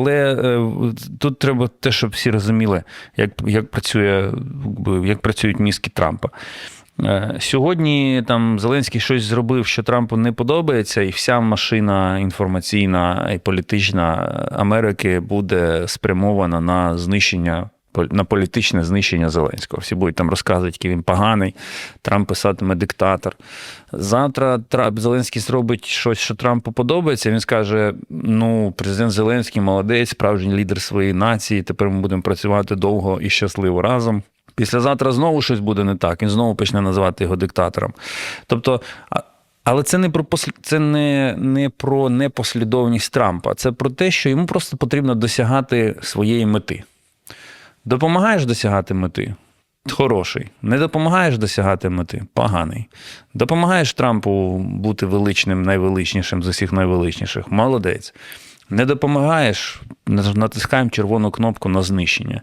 Але е, тут треба те, щоб всі розуміли, як, як, працює, як працюють мізки Трампа. Е, Сьогодні там Зеленський щось зробив, що Трампу не подобається, і вся машина інформаційна і політична Америки буде спрямована на знищення. На політичне знищення Зеленського. Всі будуть там розказувати, який він поганий. Трамп писатиме диктатор. Завтра Трамп, Зеленський зробить щось, що Трампу подобається. Він скаже: ну, президент Зеленський молодець, справжній лідер своєї нації. Тепер ми будемо працювати довго і щасливо разом. Післязавтра знову щось буде не так. Він знову почне називати його диктатором. Тобто, але це не про послід... це не, не про непослідовність Трампа, це про те, що йому просто потрібно досягати своєї мети. Допомагаєш досягати мети? Хороший. Не допомагаєш досягати мети поганий. Допомагаєш Трампу бути величним, найвеличнішим з усіх найвеличніших. Молодець. Не допомагаєш, натискаємо червону кнопку на знищення.